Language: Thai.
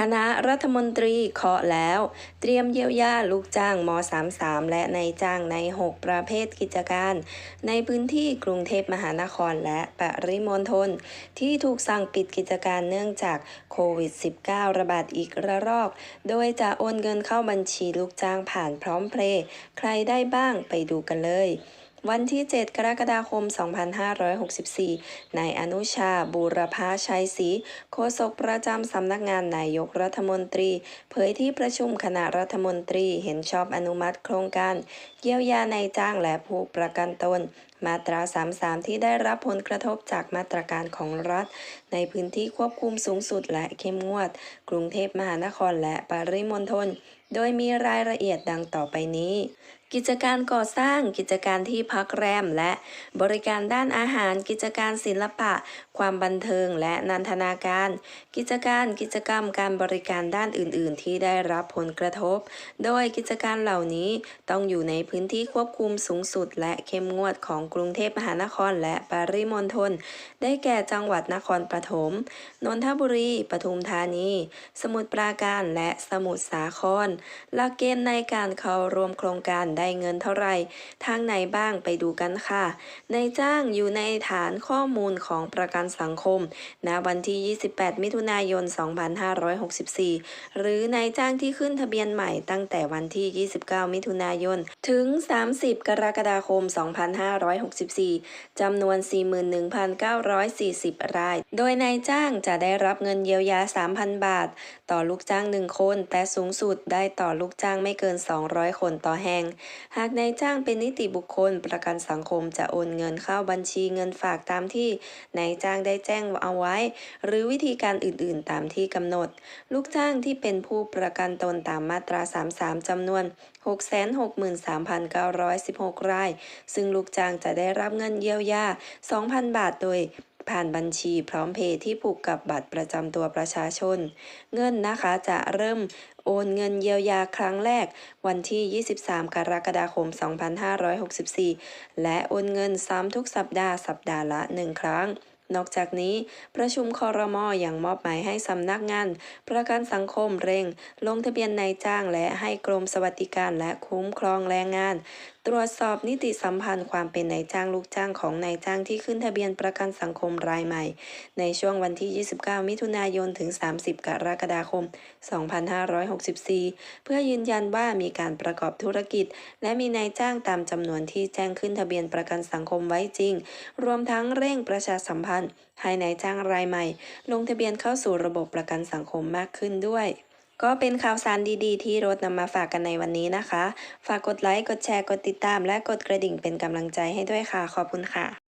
คณะรัฐมนตรีเคาะแล้ว เตรียมเยียวยาลูกจ้างม .33 และนายจ้างใน 6 ประเภทกิจการ ในพื้นที่กรุงเทพมหานครและปริมณฑลที่ถูกสั่งปิดกิจการเนื่องจากโควิด -19 ระบาดอีกระลอก โดยจะโอนเงินเข้าบัญชีลูกจ้างผ่านพร้อมเพลย์ใครได้บ้างไปดูกันเลย วันที่ 7 กรกฎาคม 2564 นายอนุชา บูรพาชัยศรี โฆษกประจำสำนักงานนายกรัฐมนตรี เผยที่ประชุมคณะรัฐมนตรีเห็นชอบอนุมัติโครงการ เยียวยานายจ้างและผู้ประกันตน มาตรา 33 ที่ได้รับผลกระทบจากมาตรการของรัฐ ในพื้นที่ควบคุมสูงสุดและเข้มงวด กรุงเทพมหานครและปริมณฑล โดยมีรายละเอียดดังต่อไปนี้ กิจการก่อสร้าง กิจการที่พักแรม และบริการด้านอาหาร กิจการศิลปะ ความบันเทิง และนันทนาการ กิจการกิจกรรมการบริการด้านอื่น ๆ ที่ได้รับผลกระทบ โดยกิจการเหล่านี้ต้องอยู่ในพื้นที่ควบคุมสูงสุด และเข้มงวดของกรุงเทพมหานคร และปริมณฑลได้แก่จังหวัดนครปฐมนนทบุรีปทุมธานี สมุทรปราการและสมุทรสาครหลักเกณฑ์ในการเข้าร่วมโครงการได้เงินเท่าไหร่ทางไหนบ้างไปดูกันค่ะ ในจ้างอยู่ในฐานข้อมูลของประกันสังคมณวันที่ 28 มิถุนายน 2564 หรือในจ้างที่ขึ้นทะเบียนใหม่ตั้งแต่วันที่ 29 มิถุนายน ถึง 30 กรกฎาคม 2564 จำนวน 41,940 ราย โดยนายจ้างจะได้รับเงินเยียวยา 3,000 บาท ต่อลูกจ้าง 1 คน แต่สูงสุดได้ต่อลูกจ้างไม่เกิน 200 คนต่อแห่งหากนายจ้างเป็นนิติบุคคล ประกันสังคมจะโอนเงินเข้าบัญชีเงินฝากตามที่นายจ้างได้แจ้งเอาไว้ หรือวิธีการอื่นๆ ตามที่กำหนด ลูกจ้างที่เป็นผู้ประกันตนตามมาตรา 33จำนวน 663,916 ราย ซึ่งลูกจ้างจะได้รับเงินเยียวยา 2,000 บาทโดย ผ่านบัญชีพร้อมเพย์ที่ผูกกับบัตรประจำตัวประชาชน เงินนะคะจะเริ่มโอนเงินเยียวยาครั้งแรกวันที่ 23 กรกฎาคม 2564 และโอนเงินซ้ำทุกสัปดาห์สัปดาห์ละ 1 ครั้งนอกจากนี้ประชุมคอรมอยังมอบหมายให้สำนักงาน ประกันสังคมเร่ง ลงทะเบียนนายจ้างและให้กรมสวัสดิการและคุ้มครองแรงงานตรวจสอบนิติสัมพันธ์ความเป็นนายจ้างลูกจ้างของนายจ้างที่ขึ้นทะเบียนประกันสังคมรายใหม่ ในช่วงวันที่ 29 มิถุนายนถึง 30 กรกฎาคม 2564 เพื่อยืนยันว่ามีการประกอบธุรกิจ และมีนายจ้างตามจำนวนที่แจ้งขึ้นทะเบียนประกันสังคมไว้จริง รวมทั้งเร่งประชาสัมพันธ์ให้นายจ้างรายใหม่ ลงทะเบียนเข้าสู่ระบบประกันสังคมมากขึ้นด้วย ก็เป็นข่าวสารดีๆ ที่รถนำมาฝากกันในวันนี้นะคะ ฝากกดไลค์ กดแชร์ กดติดตาม และกดกระดิ่งเป็นกำลังใจให้ด้วยค่ะ ขอบคุณค่ะ